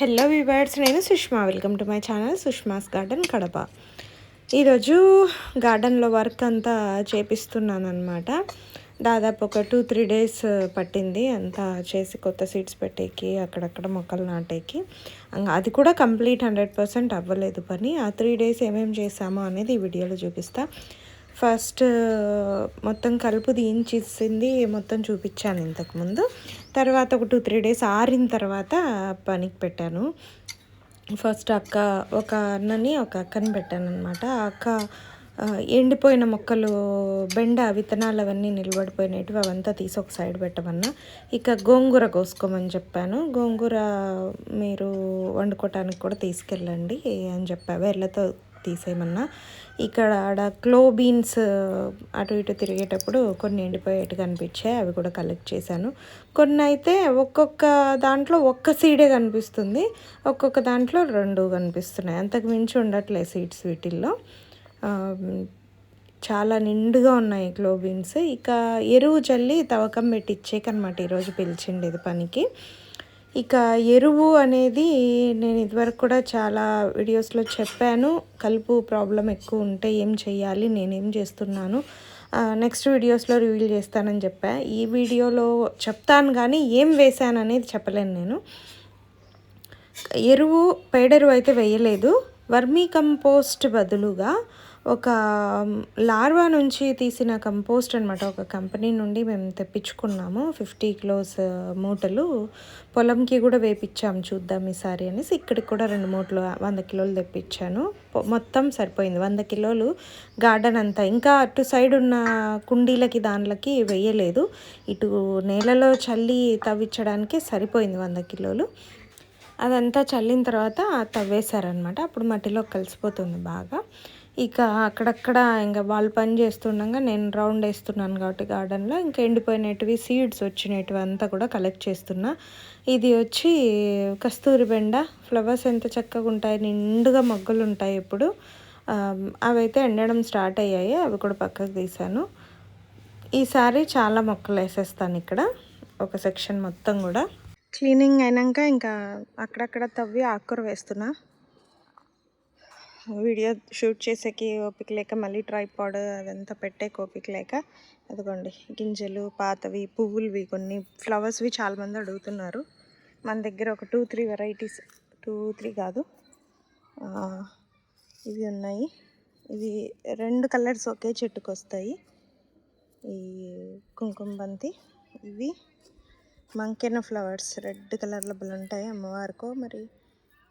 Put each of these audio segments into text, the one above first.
Hello viewers నేను Sushma. Welcome to my channel Sushma's garden Kadapa. ఈరోజు గార్డెన్లో work అంతా చేపిస్తున్నానమాట అనమాట దాదాపు ఒక టూ త్రీ డేస్ పట్టింది. అంతా చేసి కొత్త సీడ్స్ పెట్టేకి అక్కడక్కడ మొక్కలు నాటేకి. అది కూడా కంప్లీట్ హండ్రెడ్ పర్సెంట్ అవ్వలేదు. పని ఆ త్రీ డేస్ ఏమేమి చేసామో అనేది ఈ వీడియోలో చూపిస్తా. ఫస్ట్ మొత్తం కలుపు తీయించేసింది మొత్తం చూపించాను ఇంతకుముందు తర్వాత ఒక టూ త్రీ డేస్ ఆరిన తర్వాత పనికి పెట్టాను. ఫస్ట్ అక్క ఒక అన్నని ఒక అక్కని పెట్టాను అనమాట అక్క ఎండిపోయిన మొక్కలు బెండ విత్తనాలు అవన్నీ నిలబడిపోయినవి అవంతా తీసి ఒక సైడ్ పెట్టమన్నా. ఇక గోంగూర కోసుకోమని చెప్పాను. గోంగూర మీరు వండుకోవటానికి కూడా తీసుకెళ్ళండి అని చెప్పా వేర్లతో తీసేయమన్నా. ఇక్కడ ఆడ క్లో బీన్స్ అటు ఇటు తిరిగేటప్పుడు కొన్ని ఎండిపోయేట్టు కనిపించాయి. అవి కూడా కలెక్ట్ చేశాను. కొన్ని అయితే ఒక్కొక్క దాంట్లో ఒక్క సీడే కనిపిస్తుంది. ఒక్కొక్క దాంట్లో రెండు కనిపిస్తున్నాయి. అంతకు మించి ఉండట్లేదు సీడ్స్ వీటిల్లో. చాలా నిండుగా ఉన్నాయి క్లో బీన్స్. ఇక ఎరువు చల్లి తవ్వకం పెట్టి ఇచ్చేకనమాట ఈరోజు పిలిచిండేది పనికి. ఇక ఎరువు అనేది నేను ఇదివరకు కూడా చాలా వీడియోస్లో చెప్పాను. కలుపు ప్రాబ్లం ఎక్కువ ఉంటే ఏం చేయాలి నేనేం చేస్తున్నాను నెక్స్ట్ వీడియోస్లో రివీల్ చేస్తానని చెప్పా. ఈ వీడియోలో చెప్తాను కానీ ఏం వేశాను అనేది చెప్పలేను నేను. ఎరువు పేడెరువు అయితే వేయలేదు. వర్మీ కంపోస్ట్ బదులుగా ఒక లార్వా నుంచి తీసిన కంపోస్ట్ అనమాట ఒక కంపెనీ నుండి మేము తెప్పించుకున్నాము. ఫిఫ్టీ కిలోస్ మూటలు. పొలంకి కూడా వేపించాము చూద్దాం ఈసారి అనేసి. ఇక్కడికి కూడా రెండు మూటలు వంద కిలోలు తెప్పించాను. మొత్తం సరిపోయింది. వంద కిలోలు గార్డెన్ అంతా. ఇంకా అటు సైడ్ ఉన్న కుండీలకి దానిలకి వేయలేదు. ఇటు నేలలో చల్లి తవ్వించడానికే సరిపోయింది వంద కిలోలు. అదంతా చల్లిన తర్వాత తవ్వేశారనమాట అప్పుడు మట్టిలో కలిసిపోతుంది బాగా. ఇక అక్కడక్కడ ఇంకా వాళ్ళు పని చేస్తుండగా నేను రౌండ్ వేస్తున్నాను కాబట్టి గార్డెన్లో. ఇంకా ఎండిపోయినటివి సీడ్స్ వచ్చినటివి అంతా కూడా కలెక్ట్ చేస్తున్నా. ఇది వచ్చి కస్తూరి బెండ ఫ్లవర్స్ ఎంత చక్కగా ఉంటాయి నిండుగా మొగ్గలు ఉంటాయి ఇప్పుడు. అవైతే ఎండడం స్టార్ట్ అయ్యాయి అవి కూడా పక్కకు తీశాను. ఈసారి చాలా మొక్కలు వేసేస్తాను ఇక్కడ ఒక సెక్షన్ మొత్తం కూడా. క్లీనింగ్ అయినాక ఇంకా అక్కడక్కడ తవ్వి ఆకుకూర వేస్తున్నా. వీడియో షూట్ చేసేకి ఓపిక లేక మళ్ళీ ట్రైపాడ్ అదంతా పెట్టే ఓపిక లేక అదిగోండి గింజలు పాతవి పువ్వులవి కొన్ని ఫ్లవర్స్వి చాలామంది అడుగుతున్నారు. మన దగ్గర ఒక two three varieties two three కాదు. ఇవి ఉన్నాయి. ఇవి రెండు కలర్స్ ఒకే చెట్టుకు వస్తాయి ఈ కుంకుమ బంతి ఇవి మంకెన ఫ్లవర్స్ రెడ్ కలర్లో ఉంటాయి అమ్మవారికో. మరి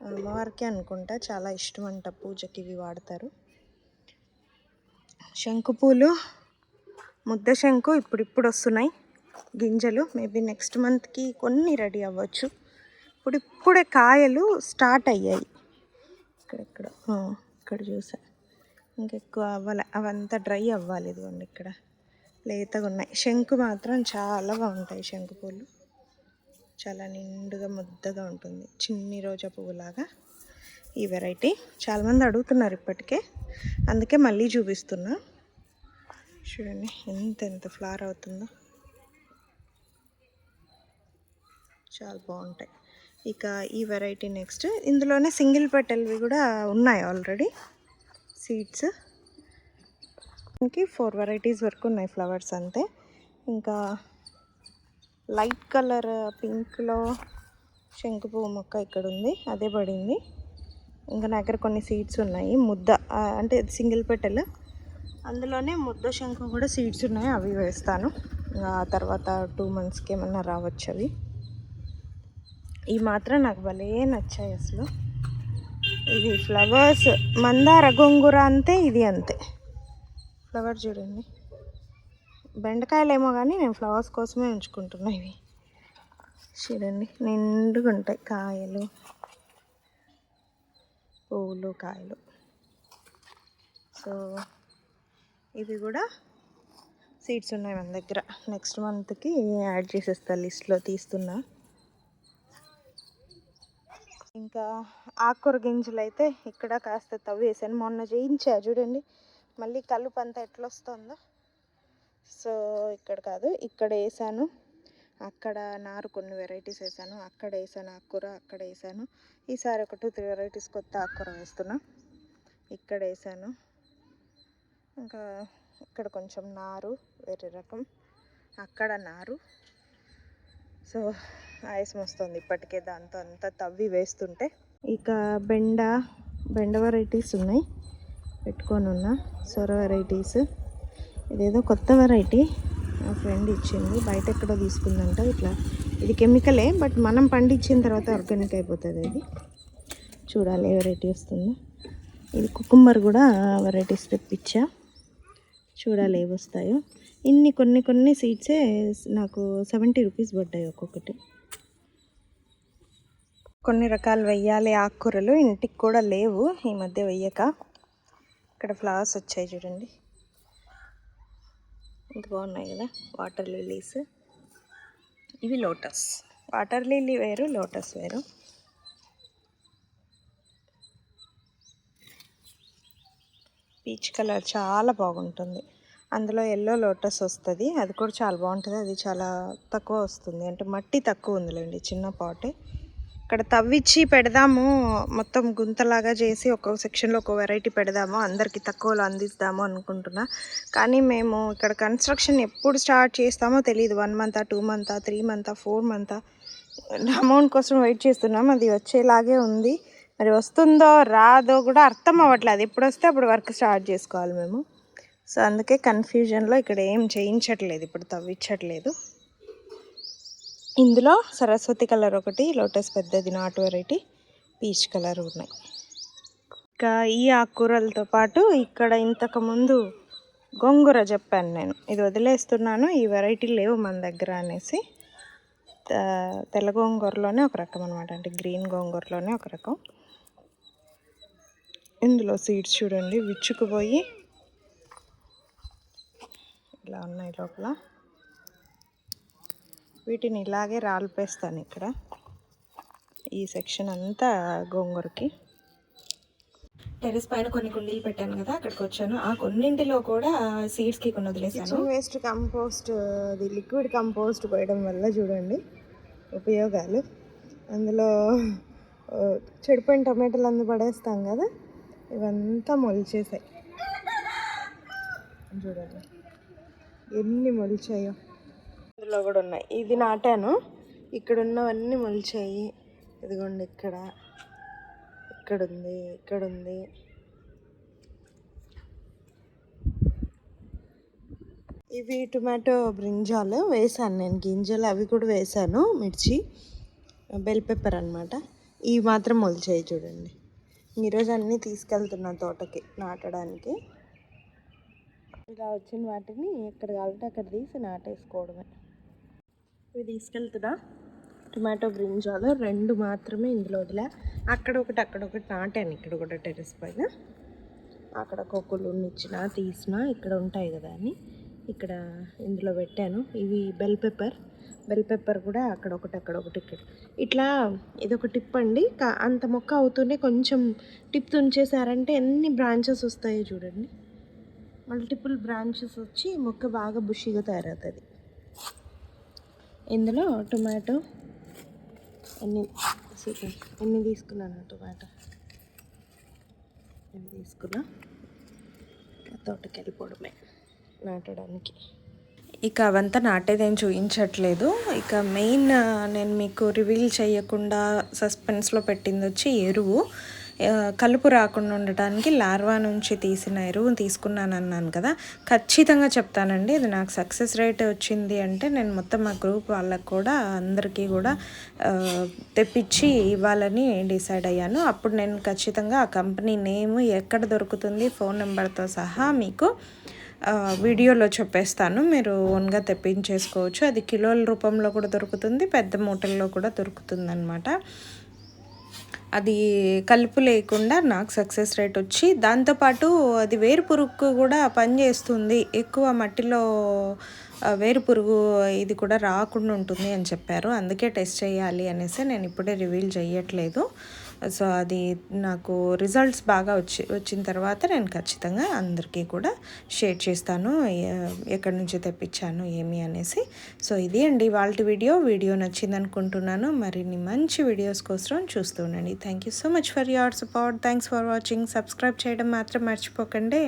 అమ్మవారికి అనుకుంటా చాలా ఇష్టం అంట పూజకి ఇవి వాడతారు. శంకుపూలు ముద్ద శంకు ఇప్పుడిప్పుడు వస్తున్నాయి. గింజలు మేబీ నెక్స్ట్ మంత్కి కొన్ని రెడీ అవ్వచ్చు. ఇప్పుడు ఇప్పుడే కాయలు స్టార్ట్ అయ్యాయి. ఇక్కడెక్కడ ఇక్కడ చూసా. ఇంకెక్కువ అవ్వాలి అవంతా డ్రై అవ్వాలి ఇదిగోండి ఇక్కడ. లేతగా ఉన్నాయి శంకు మాత్రం చాలా బాగుంటాయి శంకు పూలు. చాలా నిండుగా ముద్దగా ఉంటుంది. చిన్ని రోజా పువ్వులాగా ఈ వెరైటీ. చాలామంది అడుగుతున్నారు ఇప్పటికే. అందుకే మళ్ళీ చూపిస్తున్నా. చూడండి ఎంత ఎంత ఫ్లవర్ అవుతుందో. చాలా బాగుంటాయి. ఇక ఈ వెరైటీ నెక్స్ట్. ఇందులోనే సింగిల్ పెటల్వి కూడా ఉన్నాయి ఆల్రెడీ. సీడ్స్. ఇంకి ఫోర్ వెరైటీస్ వరకు ఉన్నాయి ఫ్లవర్స్ అంతే. ఇంకా లైట్ కలర్ పింక్లో శంకుపువ్వు మొక్క ఇక్కడ ఉంది అదే పడింది. ఇంకా నా దగ్గర కొన్ని సీడ్స్ ఉన్నాయి. ముద్ద అంటే సింగిల్ పెట్టెలు. అందులోనే ముద్ద శంకు కూడా సీడ్స్ ఉన్నాయి. అవి వేస్తాను. ఆ తర్వాత టూ మంత్స్కి ఏమన్నా రావచ్చు అవి. ఈ మాత్రం నాకు భలే నచ్చాయి అసలు. ఇది ఫ్లవర్స్. మందార గొంగుర అంతే ఇది అంతే. ఫ్లవర్ చూడండి. బెండకాయలు ఏమో కానీ నేను ఫ్లవర్స్ కోసమే ఉంచుకుంటున్నా ఇవి. చూడండి నిండుగా ఉంటాయి కాయలు. పువ్వులు కాయలు. సో ఇవి కూడా సీడ్స్ ఉన్నాయి మన దగ్గర. నెక్స్ట్ మంత్కి యాడ్ చేసేస్తా లిస్ట్లో తీస్తున్నా. ఇంకా ఆకుకూర గింజలు అయితే ఇక్కడ కాస్త తవ్వేసాను మొన్న చేయించా చూడండి. మళ్ళీ కలుపు అంతా ఎట్లా వస్తుందో సో ఇక్కడ కాదు ఇక్కడ వేసాను అక్కడ నారు కొన్ని వెరైటీస్ వేసాను అక్కడ వేసాను ఆకుకూర అక్కడ వేసాను ఈసారి ఒక టూ త్రీ వెరైటీస్ కొత్త ఆకుకూర వేస్తున్నా. ఇక్కడ వేసాను ఇంకా ఇక్కడ కొంచెం నారు వేరే రకం. అక్కడ నారు. సో ఆయాసం వస్తుంది ఇప్పటికే దాంతో అంతా తవ్వి వేస్తుంటే. ఇక బెండ బెండ వెరైటీస్ ఉన్నాయి. పెట్టుకొని ఉన్నా. సొర వెరైటీస్. ఇదేదో కొత్త వెరైటీ మా ఫ్రెండ్ ఇచ్చింది. బయట ఎక్కడో తీసుకుందంట. ఇట్లా ఇది కెమికలే బట్ మనం పండించిన తర్వాత ఆర్గానిక్ అయిపోతుంది ఇది. చూడాలి ఏ వెరైటీ వస్తుందో. ఇది కుకుంబర్ కూడా వెరైటీస్ తెప్పించా. చూడాలి ఏవి వస్తాయో. ఇన్ని కొన్ని కొన్ని సీడ్సే నాకు సెవెంటీ రూపీస్ పడ్డాయి ఒక్కొక్కటి. కొన్ని రకాలు వెయ్యాలి ఆకుకూరలు. ఇంటికి కూడా లేవు. ఈ మధ్య వెయ్యక. ఇక్కడ ఫ్లవర్స్ వచ్చాయి చూడండి. ఎంత బాగున్నాయి కదా వాటర్ లిల్లీస్. ఇవి లోటస్. వాటర్ లిల్లీ వేరు లోటస్ వేరు. పీచ్ కలర్ చాలా బాగుంటుంది. అందులో ఎల్లో లోటస్ వస్తుంది. అది కూడా చాలా బాగుంటుంది. అది చాలా తక్కువ వస్తుంది. అంటే మట్టి తక్కువ ఉందిలేండి చిన్న పాటే. ఇక్కడ తవ్విచ్చి పెడదాము. మొత్తం గుంతలాగా చేసి ఒక్కొక్క సెక్షన్లో ఒక వెరైటీ పెడదాము. అందరికీ తక్కువలో అందిస్తాము అనుకుంటున్నా. కానీ మేము ఇక్కడ కన్స్ట్రక్షన్ ఎప్పుడు స్టార్ట్ చేస్తామో తెలియదు వన్ మంతా టూ మంతా త్రీ మంతా ఫోర్ మంతా అమౌంట్ కోసం వెయిట్ చేస్తున్నాం. అది వచ్చేలాగే ఉంది. మరి వస్తుందో రాదో కూడా అర్థం అవ్వట్లేదు. ఎప్పుడు వస్తే అప్పుడు వర్క్ స్టార్ట్ చేసుకోవాలి మేము. సో అందుకే కన్ఫ్యూజన్లో ఇక్కడ ఏం చేయించట్లేదు. ఇప్పుడు తవ్వించట్లేదు. ఇందులో సరస్వతి కలర్ ఒకటి లోటస్ పెద్దది నాటు వెరైటీ పీచ్ కలర్ ఉన్నాయి. ఇంకా ఈ ఆకుకూరలతో పాటు ఇక్కడ ఇంతకుముందు గోంగూర చెప్పాను నేను. ఇది వదిలేస్తున్నాను ఈ వెరైటీ లేవు మన దగ్గర అనేసి. తెల్ల గోంగూరలోనే ఒక రకం అనమాట అంటే గ్రీన్ గోంగూరలోనే ఒక రకం. ఇందులో సీడ్స్ చూడండి విచ్చుకుపోయి. ఇలా ఉన్నాయి లోపల. వీటిని ఇలాగే రాలిపేస్తాను ఇక్కడ. ఈ సెక్షన్ అంతా గోంగూరకి. టెరెస్ పైన కొన్ని కుండీలు పెట్టాను కదా అక్కడికి వచ్చాను. ఆ కొన్నింటిలో కూడా సీడ్స్కి కొన్ని వదిలేసాను వేస్ట్ కంపోస్ట్ అది లిక్విడ్ కంపోస్ట్ పోయడం వల్ల చూడండి ఉపయోగాలు. అందులో చెడిపోయిన టమాటాలు అందు పడేస్తాం కదా ఇవంతా మొలిచేసాయి. చూడండి. ఎన్ని మొలిచాయో. ఇందులో కూడా ఉన్నాయి. ఇది నాటాను. ఇక్కడ ఉన్నవన్నీ మొలిచాయి. ఇదిగోండి ఇక్కడ. ఇక్కడ ఉంది ఇక్కడ ఉంది ఇవి టొమాటో బ్రింజాలు వేసాను నేను. గింజలు అవి కూడా వేసాను మిర్చి బెల్ పెప్పర్ అనమాట ఇవి మాత్రం మొలిచాయి చూడండి. ఈరోజు అన్నీ తీసుకెళ్తున్నా తోటకి నాటడానికి. ఇలా వచ్చిన వాటిని ఎక్కడ కావాలంటే అక్కడ తీసి నాటేసుకోవడమే. ఇవి తీసుకెళ్తుందా టొమాటో బ్రింజాలు రెండు మాత్రమే ఇందులో వదిలే. అక్కడ ఒకటి అక్కడ ఒకటి నాటాను. ఇక్కడ కూడా టెరెస్ పైన. అక్కడ కొక్కులు ఇచ్చిన తీసిన ఇక్కడ ఉంటాయి కదా అని ఇక్కడ ఇందులో పెట్టాను. ఇవి బెల్ పెప్పర్ బెల్ పెప్పర్ కూడా అక్కడ ఒకటి అక్కడ ఒకటి ఇక్కడ. ఇట్లా ఇదొక టిప్ అండి. అంత మొక్క అవుతూనే కొంచెం టిప్ తుంచేసారంటే ఎన్ని బ్రాంచెస్ వస్తాయో చూడండి. మల్టిపుల్ బ్రాంచెస్ వచ్చి మొక్క బాగా బుషిగా తయారవుతుంది. ఇందులో టొమాటో ఎన్ని ఎన్ని తీసుకున్నాను టొమాటో? ఎన్ని తీసుకున్నా. తోటకి వెళ్ళిపోవడమే నాటడానికి. ఇక అవంతా నాటేదేం చూపించట్లేదు ఇక మెయిన్ నేను మీకు రివీల్ చేయకుండా సస్పెన్స్లో పెట్టింది వచ్చి ఎరువు. కలుపు రాకుండా ఉండటానికి లార్వా నుంచి తీసిన ఎరువు తీసుకున్నాను అన్నాను కదా. ఖచ్చితంగా చెప్తానండి. ఇది నాకు సక్సెస్ రేట్ వచ్చింది అంటే నేను మొత్తం మా గ్రూప్ వాళ్ళకు కూడా అందరికీ కూడా తెప్పించి ఇవ్వాలని డిసైడ్ అయ్యాను. అప్పుడు నేను ఖచ్చితంగా ఆ కంపెనీ నేమ్ ఎక్కడ దొరుకుతుంది ఫోన్ నెంబర్తో సహా మీకు వీడియోలో చెప్పేస్తాను. మీరు ఓన్గా తెప్పించేసుకోవచ్చు. అది కిలోల రూపంలో కూడా దొరుకుతుంది పెద్ద మూటల్లో కూడా దొరుకుతుంది అనమాట అది కలుపు లేకుండా నాకు సక్సెస్ రేట్ వచ్చి దాంతోపాటు అది వేరు పురుగు కూడా పనిచేస్తుంది ఎక్కువ మట్టిలో వేరు పురుగు ఇది కూడా రాకుండా ఉంటుంది అని చెప్పారు. అందుకే టెస్ట్ చేయాలి అనేసి నేను ఇప్పుడే రివీల్ చేయట్లేదు. సో అది నాకు రిజల్ట్స్ బాగా వచ్చి వచ్చిన తర్వాత నేను ఖచ్చితంగా అందరికీ కూడా షేర్ చేస్తాను. ఎక్కడి నుంచి తెప్పించాను ఏమి అనేసి. సో ఇది అండి వాళ్ళ వీడియో వీడియో నచ్చింది అనుకుంటున్నాను. మరిన్ని మంచి వీడియోస్ కోసం చూస్తూ ఉండండి. Thank you so much for your support thanks for watching subscribe చేయడం మాత్రం మర్చిపోకండి.